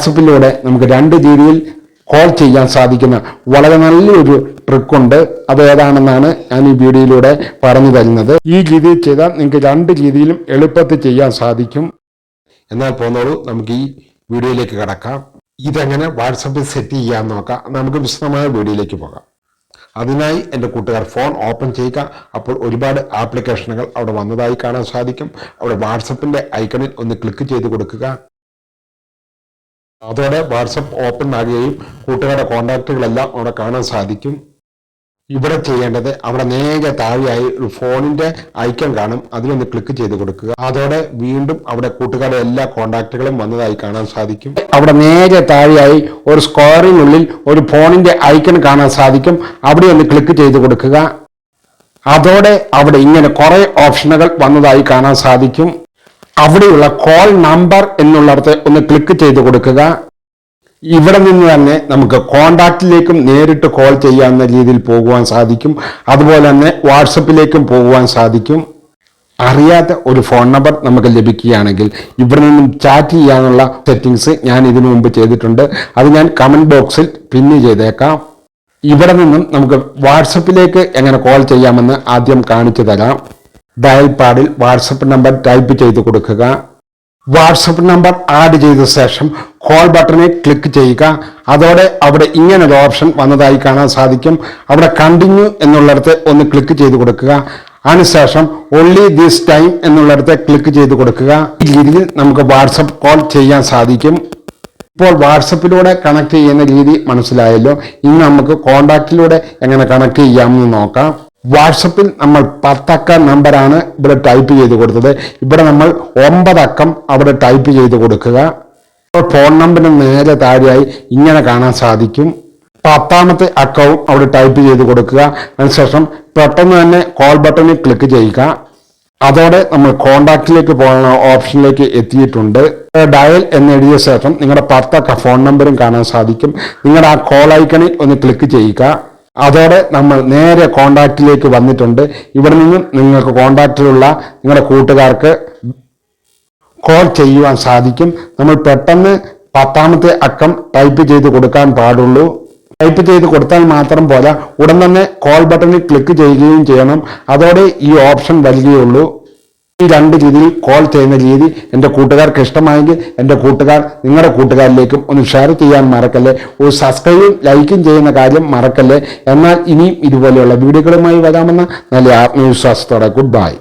വാട്സപ്പിലൂടെ നമുക്ക് രണ്ട് രീതിയിൽ കോൾ ചെയ്യാൻ സാധിക്കുന്ന വളരെ നല്ലൊരു ട്രിക്കുണ്ട്. അത് ഏതാണെന്നാണ് ഞാൻ ഈ വീഡിയോയിലൂടെ പറഞ്ഞു തരുന്നത്. ഈ രീതിയിൽ ചെയ്താൽ നിങ്ങൾക്ക് രണ്ട് രീതിയിലും എളുപ്പത്തിൽ ചെയ്യാൻ സാധിക്കും. എന്നാൽ പോന്നോളൂ നമുക്ക് ഈ വീഡിയോയിലേക്ക് കിടക്കാം. ഇതെങ്ങനെ വാട്സപ്പിൽ സെറ്റ് ചെയ്യാൻ നോക്കാം. നമുക്ക് വിശദമായ വീഡിയോയിലേക്ക് പോകാം. അതിനായി എന്റെ കൂട്ടുകാർ ഫോൺ ഓപ്പൺ ചെയ്യുക. അപ്പോൾ ഒരുപാട് ആപ്ലിക്കേഷനുകൾ അവിടെ വന്നതായി കാണാൻ സാധിക്കും. അവിടെ വാട്സപ്പിന്റെ ഐക്കണിൽ ഒന്ന് ക്ലിക്ക് ചെയ്ത് കൊടുക്കുക. അതോടെ വാട്സപ്പ് ഓപ്പൺ ആകുകയും കൂട്ടുകാരുടെ കോൺടാക്റ്റുകളെല്ലാം അവിടെ കാണാൻ സാധിക്കും. ഇവിടെ ചെയ്യേണ്ടത് അവിടെ നേരെ താഴെയായി ഒരു ഫോണിന്റെ ഐക്കൺ കാണും. അതിലൊന്ന് ക്ലിക്ക് ചെയ്ത് കൊടുക്കുക. അതോടെ വീണ്ടും അവിടെ കൂട്ടുകാരുടെ എല്ലാ കോണ്ടാക്റ്റുകളും വന്നതായി കാണാൻ സാധിക്കും. അവിടെ നേരെ താഴെയായി ഒരു സ്ക്വയറിനുള്ളിൽ ഒരു ഫോണിന്റെ ഐക്കൺ കാണാൻ സാധിക്കും. അവിടെ ഒന്ന് ക്ലിക്ക് ചെയ്ത് കൊടുക്കുക. അതോടെ അവിടെ ഇങ്ങനെ കുറെ ഓപ്ഷനുകൾ വന്നതായി കാണാൻ സാധിക്കും. അവിടെയുള്ള കോൾ നമ്പർ എന്നുള്ളിടത്ത് ഒന്ന് ക്ലിക്ക് ചെയ്ത് കൊടുക്കുക. ഇവിടെ നിന്ന് തന്നെ നമുക്ക് കോണ്ടാക്റ്റിലേക്കും നേരിട്ട് കോൾ ചെയ്യാവുന്ന രീതിയിൽ പോകുവാൻ സാധിക്കും. അതുപോലെ തന്നെ വാട്സപ്പിലേക്കും പോകുവാൻ സാധിക്കും. അറിയാത്ത ഒരു ഫോൺ നമ്പർ നമുക്ക് ലഭിക്കുകയാണെങ്കിൽ ഇവിടെ നിന്നും ചാറ്റ് ചെയ്യാനുള്ള സെറ്റിങ്സ് ഞാൻ ഇതിനു മുമ്പ് ചെയ്തിട്ടുണ്ട്. അത് ഞാൻ കമന്റ് ബോക്സിൽ പിന്ന് ചെയ്തേക്കാം. ഇവിടെ നിന്നും നമുക്ക് വാട്സപ്പിലേക്ക് എങ്ങനെ കോൾ ചെയ്യാമെന്ന് ആദ്യം കാണിച്ചു തരാം. ഡയൽ പാഡിൽ വാട്സപ്പ് നമ്പർ ടൈപ്പ് ചെയ്ത് കൊടുക്കുക. വാട്സപ്പ് നമ്പർ ആഡ് ചെയ്ത ശേഷം കോൾ ബട്ടണിൽ ക്ലിക്ക് ചെയ്യുക. അതോടെ അവിടെ ഇങ്ങനെ ഒരു ഓപ്ഷൻ വന്നതായി കാണാൻ സാധിക്കും. അവിടെ കണ്ടിന്യൂ എന്നുള്ളിടത്ത് ഒന്ന് ക്ലിക്ക് ചെയ്ത് കൊടുക്കുക. അതിനുശേഷം ഒൺലി ദിസ് ടൈം എന്നുള്ളിടത്ത് ക്ലിക്ക് ചെയ്ത് കൊടുക്കുക. ഈ രീതിയിൽ നമുക്ക് വാട്സപ്പ് കോൾ ചെയ്യാൻ സാധിക്കും. ഇപ്പോൾ വാട്സപ്പിലൂടെ കണക്ട് ചെയ്യുന്ന രീതി മനസ്സിലായല്ലോ. ഇനി നമുക്ക് കോണ്ടാക്റ്റിലൂടെ എങ്ങനെ കണക്ട് ചെയ്യാമെന്ന് നോക്കാം. വാട്സപ്പിൽ നമ്മൾ പത്തക്ക നമ്പറാണ് ഇവിടെ ടൈപ്പ് ചെയ്ത് കൊടുത്തത്. ഇവിടെ നമ്മൾ ഒമ്പതക്കം അവിടെ ടൈപ്പ് ചെയ്ത് കൊടുക്കുക. ഫോൺ നമ്പറിന് നേരെ താഴെയായി ഇങ്ങനെ കാണാൻ സാധിക്കും. പത്താമത്തെ അക്കവും അവിടെ ടൈപ്പ് ചെയ്ത് കൊടുക്കുക. അതിനുശേഷം പെട്ടെന്ന് തന്നെ കോൾ ബട്ടണിൽ ക്ലിക്ക് ചെയ്യുക. അതോടെ നമ്മൾ കോണ്ടാക്റ്റിലേക്ക് പോകുന്ന ഓപ്ഷനിലേക്ക് എത്തിയിട്ടുണ്ട്. ഡയൽ എന്നെഴുതിയ ശേഷം നിങ്ങളുടെ പത്തക്ക ഫോൺ നമ്പറും കാണാൻ സാധിക്കും. നിങ്ങളുടെ ആ കോൾ ഐക്കണിൽ ഒന്ന് ക്ലിക്ക് ചെയ്യുക. അതോടെ നമ്മൾ നേരെ കോണ്ടാക്റ്റിലേക്ക് വന്നിട്ടുണ്ട്. ഇവിടെ നിന്നും നിങ്ങൾക്ക് കോണ്ടാക്റ്റിലുള്ള നിങ്ങളുടെ കൂട്ടുകാർക്ക് കോൾ ചെയ്യുവാൻ സാധിക്കും. നമ്മൾ പെട്ടെന്ന് പത്താമത്തെ അക്കം ടൈപ്പ് ചെയ്ത് കൊടുക്കാൻ പാടുള്ളൂ. ടൈപ്പ് ചെയ്ത് കൊടുത്താൽ മാത്രം പോരാ. ഉടൻ തന്നെ കോൾ ബട്ടണിൽ ക്ലിക്ക് ചെയ്യുകയും ചെയ്യണം. അതോടെ ഈ ഓപ്ഷൻ വരികയുള്ളൂ ഈ രണ്ട് രീതിയിൽ കോൾ ചെയ്യുന്ന രീതി എന്റെ കൂട്ടുകാർക്ക് ഇഷ്ടമായെങ്കിൽ എന്റെ കൂട്ടുകാർ നിങ്ങളുടെ കൂട്ടുകാരിലേക്കും ഒന്ന് ഷെയർ ചെയ്യാൻ മറക്കല്ലേ. ഒരു സബ്സ്ക്രൈബും ലൈക്കും ചെയ്യുന്ന കാര്യം മറക്കല്ലേ. എന്നാൽ ഇനിയും ഇതുപോലെയുള്ള വീഡിയോകളുമായി വരാമെന്ന നല്ല ആത്മവിശ്വാസത്തോടെ ഗുഡ് ബൈ